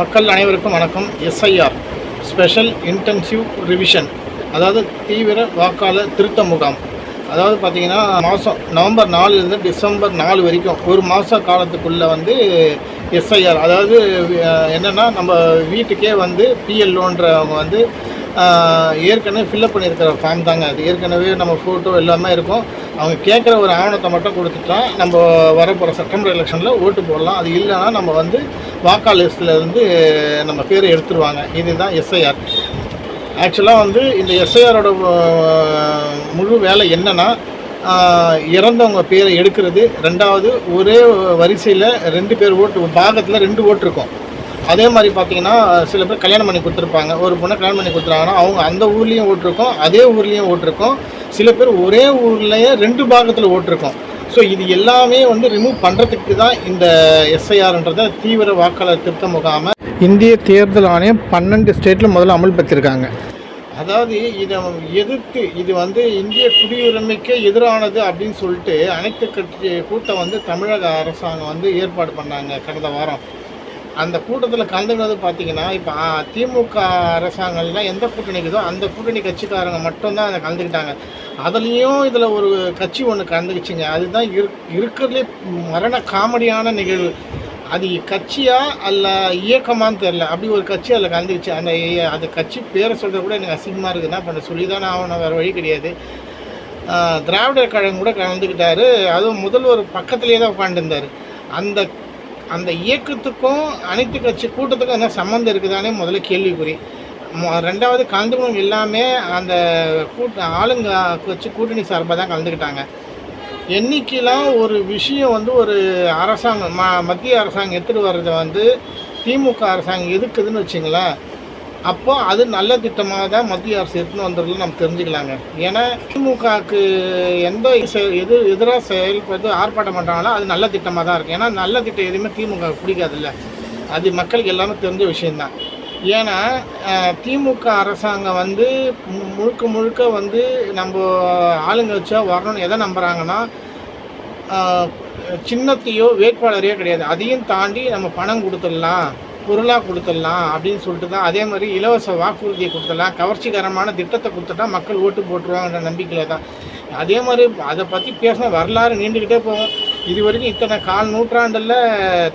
மக்கள் அனைவருக்கும் வணக்கம். எஸ்ஐஆர் ஸ்பெஷல் இன்டென்சிவ் ரிவிஷன் அதாவது தீவிர வாக்காளர் திருத்த முகாம். அதாவது பார்த்தீங்கன்னா மாதம் நவம்பர் நாலுலேருந்து டிசம்பர் நாலு வரைக்கும் ஒரு மாத காலத்துக்குள்ளே வந்து எஸ்ஐஆர் அதாவது என்னென்னா நம்ம வீட்டுக்கே வந்து பிஎல்ஓன்றவங்க வந்து ஏற்கனவே ஃபில்அப் பண்ணியிருக்கிற ஃபார்ம் தாங்க அது. ஏற்கனவே நம்ம ஃபோட்டோ எல்லாமே இருக்கும். அவங்க கேட்குற ஒரு ஆவணத்தை மட்டும் கொடுத்துட்டா நம்ம வரப்போகிற செப்டம்பர் எலெக்ஷனில் ஓட்டு போடலாம். அது இல்லைன்னா நம்ம வந்து வாக்காளர் லிஸ்ட்டில் இருந்து நம்ம பேரை எடுத்துருவாங்க. இதுதான் எஸ்ஐஆர் ஆக்சுவலாக வந்து இந்த எஸ்ஐஆரோட முழு வேலை என்னென்னா இறந்தவங்க பேரை எடுக்கிறது. ரெண்டாவது ஒரே வரிசையில் ரெண்டு பேர் ஓட்டு பாகத்தில் ரெண்டு ஓட்டு இருக்கும். அதே மாதிரி பார்த்தீங்கன்னா சில பேர் கல்யாணம் பண்ணி கொடுத்துருப்பாங்க. ஒரு பொண்ணை கல்யாணம் பண்ணி கொடுத்துருவாங்கன்னா அவங்க அந்த ஊர்லேயும் ஓட்டிருக்கோம் அதே ஊர்லேயும் ஓட்டிருக்கோம். சில பேர் ஒரே ஊர்லேயே ரெண்டு பாகத்தில் ஓட்டிருக்கோம். ஸோ இது எல்லாமே வந்து ரிமூவ் பண்ணுறதுக்கு தான் இந்த எஸ்ஐஆர்ன்றத தீவிர வாக்காளர் திருத்த முகாமை இந்திய தேர்தல் ஆணையம் பன்னெண்டு ஸ்டேட்டில் முதல்ல அமல்படுத்தியிருக்காங்க அதாவது இதை எதிர்த்து இது வந்து இந்திய குடியுரிமைக்கு எதிரானது அப்படின்னு சொல்லிட்டு அனைத்து கட்சி கூட்டம் வந்து தமிழக அரசாங்கம் வந்து ஏற்பாடு பண்ணாங்க கடந்த வாரம். அந்த கூட்டத்தில் கலந்துக்கிறது பார்த்தீங்கன்னா இப்போ திமுக அரசாங்கம்லாம் எந்த கூட்டணிக்குதோ அந்த கூட்டணி கட்சிக்காரங்க மட்டும்தான் அதை கலந்துக்கிட்டாங்க. அதுலேயும் இதில் ஒரு கட்சி ஒன்று கலந்துக்கிச்சுங்க. அதுதான் இரு இருக்கிறதுலே மரண காமெடியான நிகழ்வு. அது கட்சியா அல்ல இயக்கமான்னு தெரில அப்படி ஒரு கட்சி அதில் கலந்துக்கிச்சு. அந்த அந்த கட்சி பேரை சொல்கிறது கூட எனக்கு அசிங்கமாக இருக்குதுன்னா பண்ண சொல்லி தான் ஆகணும். வேறு வழி கிடையாது. திராவிடர் கழகம் கூட கலந்துக்கிட்டாரு. அதுவும் முதல்வர் பக்கத்துலேயே தான் உட்காந்துருந்தார் அந்த அந்த இயக்கத்துக்கும் அனைத்து கட்சி கூட்டத்துக்கும் என்ன சம்மந்தம் இருக்குதானே முதல்ல கேள்விக்குறி. மொ- ரெண்டாவது கலந்துக்கணும் எல்லாமே அந்த கூட்ட ஆளுங்க வச்சு கூட்டணி சார்பாக தான் கலந்துக்கிட்டாங்க. என்னைக்கெல்லாம் ஒரு விஷயம் வந்து ஒரு அரசாங்கம் ம மத்திய அரசாங்கம் எடுத்துகிட்டு வர்றதை வந்து திமுக அரசாங்கம் எதுக்குதுன்னு வச்சுங்களேன். அப்போ அது நல்ல திட்டமாக தான் மத்திய அரசு எடுத்துன்னு வந்துடுறது நம்ம தெரிஞ்சுக்கலாங்க. ஏன்னா திமுகவுக்கு எந்த எது எதிராக செயல்பட்டு ஆர்ப்பாட்டம் பண்ணுறாங்களோ அது நல்ல திட்டமாக தான் இருக்கும். ஏன்னா நல்ல திட்டம் எதுவுமே திமுக பிடிக்காதுல்ல. அது மக்களுக்கு எல்லாமே தெரிஞ்ச விஷயந்தான் ஏன்னா திமுக அரசாங்கம் வந்து மு- முழுக்க முழுக்க வந்து நம்ம ஆளுங்கட்சியாக வரணும்னு எதை நம்புகிறாங்கன்னா சின்னத்தையோ வேட்பாளரையோ கிடையாது. அதையும் தாண்டி நம்ம பணம் கொடுத்துடலாம். பொருளாக கொடுத்துடலாம் அப்படின்னு சொல்லிட்டு தான் அதே மாதிரி இலவச வாக்குறுதியை கொடுத்துடலாம். கவர்ச்சிகரமான திட்டத்தை கொடுத்துட்டா மக்கள் ஓட்டு போட்டுருவாங்கன்ற நம்பிக்கையில் தான். அதே மாதிரி அதை பற்றி பேசின வரலாறு நீண்டுக்கிட்டே போகும். இது வரைக்கும் இத்தனை கால் நூற்றாண்டில்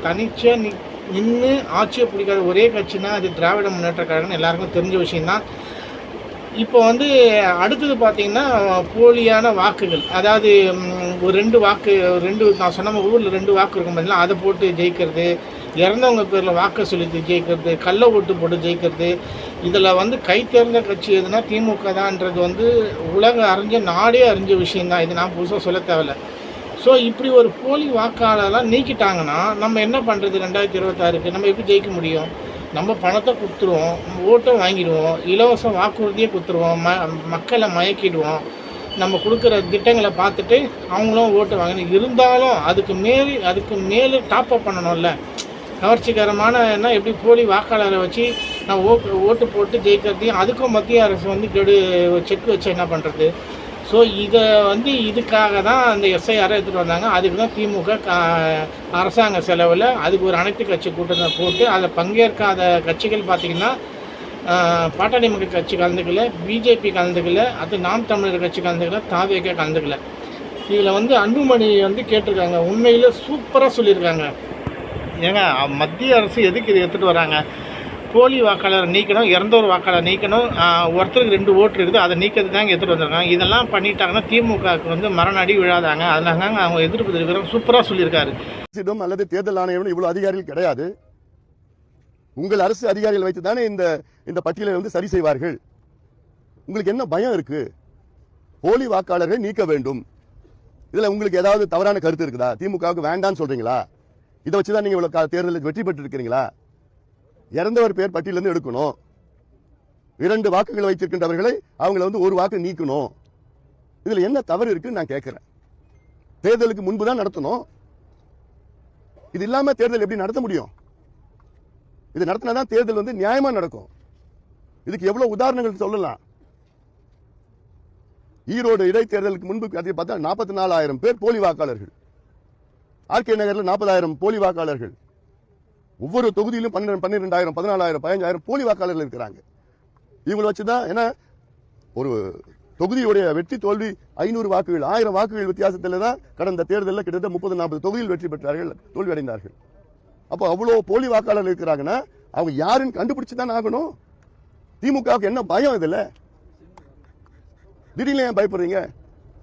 தனிச்சே நி நின்று ஆட்சியை பிடிக்காத ஒரே கட்சினா அது திராவிட முன்னேற்ற கழகம் எல்லாருக்கும் தெரிஞ்ச விஷயந்தான் இப்போ வந்து அடுத்தது பார்த்திங்கன்னா போலியான வாக்குகள். அதாவது ஒரு ரெண்டு வாக்கு ரெண்டு நான் சொன்ன ஊரில் ரெண்டு வாக்கு இருக்கும் பார்த்தீங்களா அதை போட்டு ஜெயிக்கிறது இறந்தவங்க பேரில் வாக்கு சொல்லி ஜெயிக்கிறது கள்ள ஓட்டு போட்டு ஜெயிக்கிறது இதில் வந்து கை தேர்ந்த கட்சி எதுனா திமுக தான்ன்றது வந்து உலக அறிஞ்ச நாடே அறிஞ்ச விஷயந்தான் இது நான் புதுசாக சொல்ல தேவையில்ல. ஸோ இப்படி ஒரு போலி வாக்காளர்லாம் நீக்கிட்டாங்கன்னா நம்ம என்ன பண்ணுறது ரெண்டாயிரத்தி இருபத்தாறுக்கு? நம்ம எப்படி ஜெயிக்க முடியும்? நம்ம பணத்தை கொடுத்துருவோம் ஓட்டை வாங்கிடுவோம் இலவச வாக்குறுதியை கொடுத்துருவோம் ம மக்களை மயக்கிடுவோம். நம்ம கொடுக்குற திட்டங்களை பார்த்துட்டு அவங்களும் ஓட்டு வாங்கணும். இருந்தாலும் அதுக்கு மேல் அதுக்கு மேலே டாப்அப் பண்ணணும்ல. கவர்ச்சிகரமான என்ன எப்படி போலி வாக்காளரை வச்சு நான் ஓ ஓட்டு போட்டு ஜெயிக்கிறதையும் அதுக்கும் மத்திய அரசு வந்து கெடு செக் வச்சு என்ன பண்ணுறது ஸோ இதை வந்து இதுக்காக தான் அந்த எஸ்ஐஆரை எடுத்துகிட்டு வந்தாங்க. அதுக்கு தான் திமுக கா- அரசாங்க செலவில் அதுக்கு ஒரு அனைத்து கட்சி கூட்டத்தை போட்டு அதில் பங்கேற்காத கட்சிகள் பார்த்திங்கன்னா பாட்டாளி மக்கள் கட்சி கலந்துக்கல பிஜேபி கலந்துக்கல அது நாம் தமிழர் கட்சி கலந்துக்கல தாவேக்கே கலந்துக்கல. இதில் வந்து அன்புமணி வந்து கேட்டிருக்காங்க. உண்மையில் சூப்பராக சொல்லியிருக்காங்க. ஏங்க மத்திய அரசு எதுக்கு இதை எடுத்துகிட்டு வராங்க? போலி வாக்காளரை நீக்கணும் இறந்தோர் வாக்காளர் நீக்கணும் ஒருத்தருக்கு ரெண்டு ஓட்டு இருக்குது அதை நீக்கிறது தாங்க எடுத்துகிட்டு வந்திருக்காங்க. இதெல்லாம் பண்ணிட்டாங்கன்னா திமுகவுக்கு வந்து மரணடி விழாதாங்க. அதனால தாங்க அவங்க எதிர்ப்பு தெரிவிக்கிறோம். சூப்பராக சொல்லியிருக்காரு. அரசிடம் அல்லது தேர்தல் ஆணையம் இவ்வளோ அதிகாரிகள் கிடையாது. உங்கள் அரசு அதிகாரிகள் வைத்து தானே இந்த இந்த பட்டியலை வந்து சரி செய்வார்கள். உங்களுக்கு என்ன பயம் இருக்கு? போலி வாக்காளர்களை நீக்க வேண்டும். இதில் உங்களுக்கு ஏதாவது தவறான கருத்து இருக்குதா? திமுகவுக்கு வேண்டாம்னு சொல்றீங்களா? இதை வச்சுதான் நீங்க இவ்வளவு தேர்தலில் வெற்றி பெற்று இருக்கிறீங்களா இறந்தவர் பேர் பட்டியலிருந்து எடுக்கணும். இரண்டு வாக்குகள் வைத்திருக்கின்றவர்களை அவங்கள வந்து ஒரு வாக்கு நீக்கணும். இதுல என்ன தவறு இருக்குன்னு நான் கேட்கிறேன் தேர்தலுக்கு முன்பு தான் நடத்தணும். இது இல்லாம தேர்தல் எப்படி நடத்த முடியும்? இது நடத்தினாதான் தேர்தல் வந்து நியாயமா நடக்கும். இதுக்கு எவ்வளவு உதாரணங்கள் சொல்லலாம். ஈரோடு இடைத்தேர்தலுக்கு முன்பு பார்த்தா நாற்பத்தி நாலாயிரம் பேர் போலி வாக்காளர்கள். ஆர்கே நகரில் நாற்பதாயிரம் போலி வாக்காளர்கள் ஒவ்வொரு தொகுதியிலும் பன்னிரெண்டு பன்னிரெண்டாயிரம் பதினாலாயிரம் பதினஞ்சாயிரம் போலி வாக்காளர்கள் இருக்கிறாங்க. இவங்களை வச்சுதான் ஏன்னா ஒரு தொகுதியுடைய வெற்றி தோல்வி ஐநூறு வாக்குகள் ஆயிரம் வாக்குகள் வித்தியாசத்தில் தான் கடந்த தேர்தலில் கிட்டத்தட்ட முப்பது நாற்பது தொகுதியில் வெற்றி பெற்றார்கள் தோல்வி அடைந்தார்கள் அப்போ அவ்வளோ போலி வாக்காளர்கள் இருக்கிறாங்கன்னா அவங்க யாருன்னு கண்டுபிடிச்சு தான் ஆகணும். திமுகவுக்கு என்ன பயம் இதுல? திடீர்னு ஏன் பயப்படுறீங்க?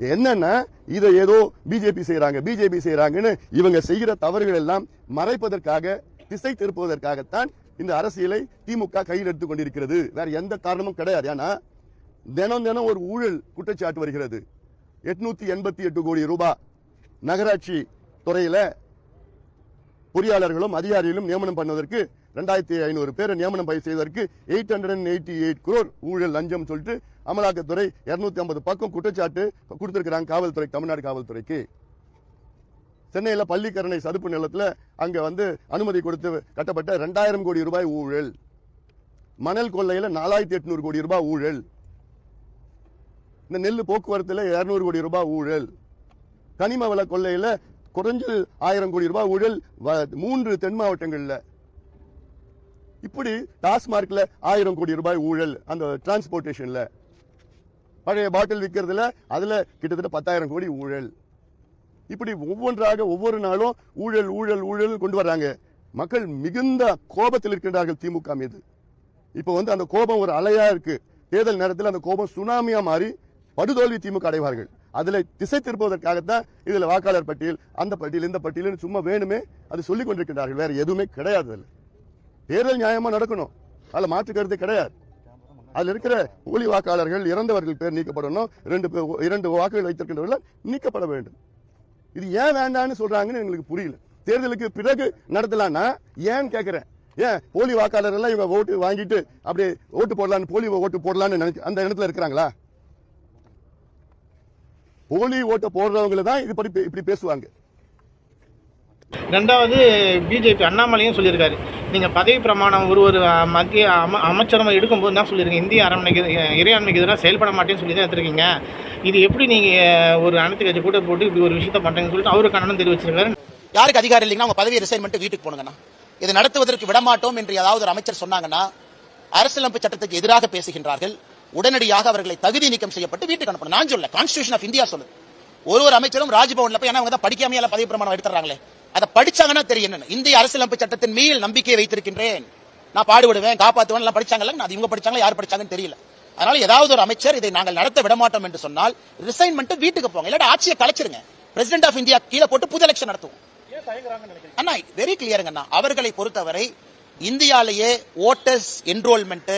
என்னன்னா இதை ஏதோ பிஜேபி செய்யறாங்க பிஜேபி செய்யறாங்கன்னு இவங்க செய்கிற தவறுகள் எல்லாம் மறைப்பதற்காக திசை திருப்புவதற்காகத்தான் இந்த அரசியலை திமுக கையில் எடுத்துக் கொண்டிருக்கிறது. வேற எந்த காரணமும் கிடையாது. ஏன்னா தினம் தினம் ஒரு ஊழல் குற்றச்சாட்டு வருகிறது. எட்நூத்தி எண்பத்தி எட்டு கோடி ரூபாய் நகராட்சி துறையில பொறியாளர்களும் அதிகாரிகளும் நியமனம் பண்ணுவதற்கு ரெண்டாயிரத்தி ஐநூறு பேரை நியமனம் பயிர் செய்வதற்கு eight hundred and eighty eight crore ஊழல் லஞ்சம் சொல்லிட்டு அமலாக்கத்துறை இருநூத்தி ஐம்பது பக்கம் குற்றச்சாட்டு கொடுத்திருக்கிறாங்க காவல்துறை தமிழ்நாடு காவல்துறைக்கு. சென்னையில் பள்ளிக்கரணை சதுப்பு நிலத்தில் அங்கே வந்து அனுமதி கொடுத்து கட்டப்பட்ட ரெண்டாயிரம் கோடி ரூபாய் ஊழல். மணல் கொள்ளையில் நாலாயிரத்தி எட்நூறு கோடி ரூபாய் ஊழல். இந்த நெல் போக்குவரத்தில் இருநூறு கோடி ரூபாய் ஊழல். கனிம வள கொள்ளையில் குறைஞ்சு ஆயிரம் கோடி ரூபாய் ஊழல் வ- மூன்று தென் மாவட்டங்களில். இப்படி டாஸ்மார்க்ல ஆயிரம் கோடி ரூபாய் ஊழல் அந்த டிரான்ஸ்போர்டேஷன்ல பழைய பாட்டில் விற்கிறதுல அதில் கிட்டத்தட்ட பத்தாயிரம் கோடி ஊழல். இப்படி ஒவ்வொன்றாக ஒவ்வொரு நாளும் ஊழல் ஊழல் ஊழல் கொண்டு வர்றாங்க. மக்கள் மிகுந்த கோபத்தில் இருக்கின்றார்கள் திமுக மீது. இப்போ வந்து அந்த கோபம் ஒரு அலையா இருக்கு. தேர்தல் நேரத்தில் அந்த கோபம் சுனாமியா மாறி படுதோல்வி திமுக அடைவார்கள். அதில் திசை திருப்புவதற்காகத்தான் இதில் வாக்காளர் பட்டியல் அந்த பட்டியல் இந்த பட்டியல் சும்மா வேணுமே அது சொல்லிக் கொண்டிருக்கின்றார்கள். வேற எதுவுமே கிடையாது தேர்தல் நியாயமா நடக்கணும். அதில் மாற்று கருத்து கிடையாது. அதில் இருக்கிற போலி வாக்காளர்கள் இறந்தவர்கள் பேர் நீக்கப்படணும். ரெண்டு பேர் இரண்டு வாக்குகள் வைத்திருக்கின்றவர்கள் நீக்கப்பட வேண்டும். இது ஏன் வேண்டாம்னு சொல்றாங்கன்னு எங்களுக்கு புரியல. தேர்தலுக்கு பிறகு நடத்தலாம்னா ஏன் கேட்கிறேன் ஏன்? போலி வாக்காளர் எல்லாம் இவங்க ஓட்டு வாங்கிட்டு அப்படியே ஓட்டு போடலான்னு போலி ஓட்டு போடலான்னு நினைச்சு அந்த இடத்துல இருக்கிறாங்களா? போலி ஓட்டை போடுறவங்களை தான் இது படி இப்படி பேசுவாங்க. ரெண்டாவது பிஜேபி அண்ணாமலையும் சொல்லியிருக்காரு. நீங்கள் பதவி பிரமாணம் ஒரு ஒரு மத்திய அம அமைச்சரவை எடுக்கும்போது தான் சொல்லியிருக்கீங்க. இந்திய அரண்மனைக்கு இறையாண்மைக்கு எதிராக செயல்பட மாட்டேன்னு சொல்லி தான் எடுத்துருக்கீங்க. இது எப்படி நீங்கள் ஒரு அனைத்து கட்சி கூட்டம் போட்டு இப்படி ஒரு விஷயத்த பண்ணுறீங்கன்னு சொல்லிட்டு அவரு கண்ணனும் தெரிவிச்சிருக்காரு. யாருக்கு அதிகாரம் இல்லைங்கன்னா அவங்க பதவியை ரிசைன் பண்ணிட்டு வீட்டுக்கு போனுங்கண்ணா இதை நடத்துவதற்கு விடமாட்டோம் என்று ஏதாவது ஒரு அமைச்சர் சொன்னாங்கன்னா அரசியலமைப்பு சட்டத்துக்கு எதிராக பேசுகின்றார்கள். உடனடியாக அவர்களை தகுதி நீக்கம் செய்யப்பட்டு வீட்டுக்கு அனுப்பணும். நான் சொல்ல கான்ஸ்டியூஷன் ஆஃப் இந்தியா சொல்லுது. ஒரு ஒரு அமைச்சரும் ராஜ்பவன்ல போய் ஏன்னா அவங்க தான் படிக்காமையால பதவி பிரமாணம் எடுத்துறாங்களே அதை படிச்சாங்கன்னா தெரியும் என்னன்னு. இந்திய அரசியலமைப்பு சட்டத்தின் மீது நம்பிக்கையை வைத்திருக்கின்றேன். நான் பாடுபடுவேன் காப்பாற்றுவேன் எல்லாம் படிச்சாங்கல்ல? அது இவங்க படிச்சாங்களா யார் படிச்சாங்கன்னு தெரியல. அதனால ஏதாவது ஒரு அமைச்சர் இதை நாங்கள் நடத்த விடமாட்டோம் என்று சொன்னால் ரிசைன் பண்ணிட்டு வீட்டுக்கு போங்க. இல்லாட்டி ஆட்சியை கலைச்சிருங்க. பிரசிடென்ட் ஆஃப் இந்தியா கீழே போட்டு புது எலெக்ஷன் நடத்துவோம். அண்ணா வெரி கிளியருங்க அண்ணா. அவர்களை பொறுத்தவரை இந்தியாலேயே voters enrolment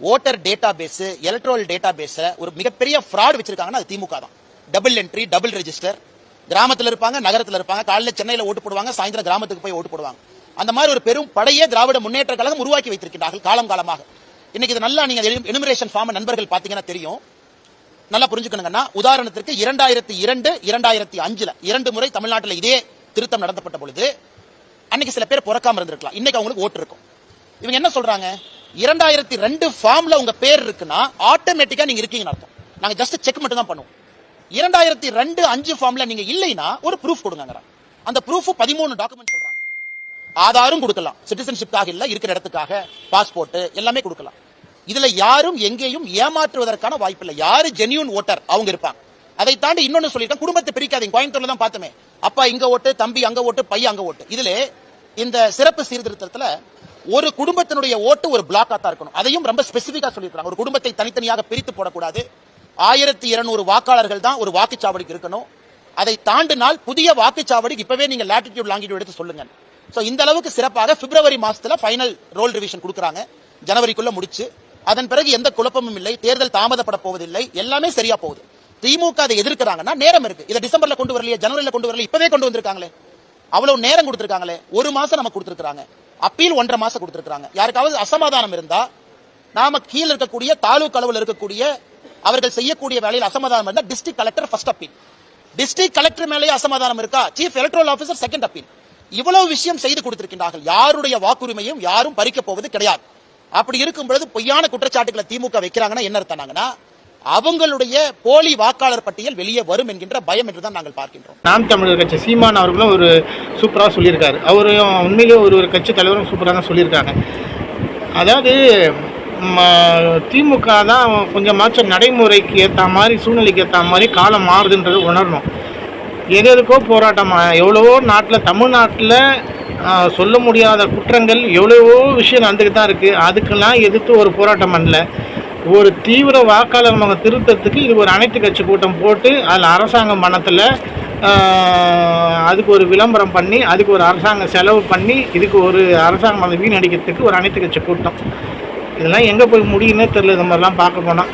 voter database electoral database ஒரு மிகப்பெரிய ஃப்ராட் வச்சிருக்காங்கன்னா அது திமுக தான். டபுள் என்ட்ரி டபுள் ரெஜிஸ்டர் கிராமத்தில் இருப்பாங்க நகரத்தில் இருப்பாங்க காலையில் சென்னையில் ஓட்டு போடுவாங்க சாயந்தரம் கிராமத்துக்கு போய் ஓட்டு போடுவாங்க. அந்த மாதிரி ஒரு பெரும் படையே திராவிட முன்னேற்ற கழகம் உருவாக்கி வைத்திருக்கிறார்கள் காலம் காலமாக. இன்னைக்கு இது நல்லா நீங்க எனுமரேஷன் ஃபார்ம் நண்பர்கள் பாத்தீங்கன்னா தெரியும். நல்லா புரிஞ்சுக்கணுங்கன்னா உதாரணத்திற்கு இரண்டாயிரத்தி இரண்டு இரண்டாயிரத்தி அஞ்சுல இரண்டு முறை தமிழ்நாட்டில் இதே திருத்தம் நடத்தப்பட்ட பொழுது அன்னைக்கு சில பேர் பிறக்காம இருந்திருக்கலாம். இன்னைக்கு அவங்களுக்கு ஓட்டு இருக்கும். இவங்க என்ன சொல்றாங்க? இரண்டாயிரத்தி ரெண்டு ஃபார்ம்ல உங்க பேர் இருக்குன்னா ஆட்டோமேட்டிக்கா நீங்க இருக்கீங்கன்னு அர்த்தம். நாங்க ஜஸ்ட் செக் மட்டும் தான் பண்ணுவோம். இரண்டாயிரத்தி ரெண்டு அஞ்சு ஃபார்ம்ல நீங்க இல்லைன்னா ஒரு ப்ரூஃப் கொடுங்க அந்த ப்ரூஃப் பதிமூணு டாக்குமெண்ட் சொல்றாங்க. ஆதாரும் கொடுக்கலாம். சிட்டிசன்ஷிப்காக இல்ல இருக்கிற இடத்துக்காக பாஸ்போர்ட் எல்லாமே கொடுக்கலாம். இதுல யாரும் எங்கேயும் ஏமாற்றுவதற்கான வாய்ப்பு இல்லை. யாரு ஜெனியூன் ஓட்டர் அவங்க இருப்பாங்க. அதை தாண்டி இன்னொன்னு சொல்லிட்டேன் குடும்பத்தை பிரிக்காதீங்க. கோயம்புத்தூர்ல தான் பார்த்தோமே அப்பா இங்க ஓட்டு தம்பி அங்க ஓட்டு பையன் அங்க ஓட்டு. இதுல இந்த சிறப்பு சீர்திருத்தத்துல ஒரு குடும்பத்தினுடைய ஓட்டு ஒரு பிளாக்கா தான் இருக்கணும். அதையும் ரொம்ப ஸ்பெசிபிக்கா சொல்லியிருக்காங்க ஒரு குடும்பத்தை தனித்தனியாக பிரித்து போடக்கூடாது. ஆயிரத்தி இருநூறு வாக்காளர்கள் தான் ஒரு வாக்குச்சாவடிக்கு இருக்கணும். அதை தாண்டினால் புதிய வாக்குச்சாவடி இப்பவே நீங்க லாட்டிடியூட் லாங்கிடியூட் எடுத்து சொல்லுங்க ஸோ இந்த அளவுக்கு சிறப்பாக பிப்ரவரி மாசத்துல ஃபைனல் ரோல் ரிவிஷன் கொடுக்குறாங்க. ஜனவரிக்குள்ள முடிச்சு. அதன் பிறகு எந்த குழப்பமும் இல்லை. தேர்தல் தாமதப்பட போவதில்லை. எல்லாமே சரியா போகுது. திமுக அதை எதிர்க்கிறாங்கன்னா நேரம் இருக்கு. இதை டிசம்பர்ல கொண்டு வரலையே ஜனவரியில கொண்டு வரல இப்பவே கொண்டு வந்திருக்காங்களே. அவ்வளவு நேரம் கொடுத்துருக்காங்களே. ஒரு மாசம் நமக்கு கொடுத்துருக்காங்க அப்பீல் ஒன்றரை மாசம் கொடுத்துருக்காங்க யாருக்காவது அசமாதானம் இருந்தா நாம கீழே இருக்கக்கூடிய தாலுக் அளவில் இருக்கக்கூடிய அவர்கள் செய்யக்கூடிய வேலையில் அசமாதானம் இருந்தால் district collector first appeal district collector மேலேயே அசமாதானம் இருக்கா? Chief electoral officer second appeal இவ்வளவு விஷயம் செய்து கொடுத்திருக்கின்றார்கள். யாருடைய வாக்குரிமையும் யாரும் பறிக்க போவது கிடையாது. அப்படி இருக்கும் பொழுது பொய்யான குற்றச்சாட்டுகளை திமுக வைக்கிறாங்கன்னா என்ன அர்த்தம்னா அவங்களுடைய போலி வாக்காளர் பட்டியல் வெளியே வரும் என்கின்ற பயம் என்றுதான் நாங்கள் பார்க்கின்றோம். நாம் தமிழர் கட்சி சீமான் அவர்களும் ஒரு சூப்பராக சொல்லியிருக்காரு. அவரும் உண்மையிலேயே ஒரு ஒரு கட்சி தலைவரும் சூப்பராக தான் சொல்லியிருக்காங்க. அதாவது திமுக தான் கொஞ்சமாச்சும் நடைமுறைக்கு ஏற்ற மாதிரி சூழ்நிலைக்கு ஏற்ற மாதிரி காலம் மாறுதுன்றது உணரணும். எது எதுக்கோ போராட்டம் எவ்வளவோ நாட்டில் தமிழ்நாட்டில் சொல்ல முடியாத குற்றங்கள் எவ்வளவோ விஷயம் நடந்துக்கிட்டு தான் இருக்குது அதுக்கெல்லாம் எதிர்த்து ஒரு போராட்டம் பண்ணல ஒரு தீவிர வாக்காளர் மக திருத்தத்துக்கு இது ஒரு அனைத்து கட்சி கூட்டம் போட்டு அதில் அரசாங்கம் பணத்தில் அதுக்கு ஒரு விளம்பரம் பண்ணி அதுக்கு ஒரு அரசாங்க செலவு பண்ணி இதுக்கு ஒரு அரசாங்கம் அதை வீணடிக்கிறதுக்கு ஒரு அனைத்து கட்சி கூட்டம். இதெல்லாம் எங்கே போய் முடியும்னே தெரில இந்த மாதிரிலாம் பார்க்க போனால்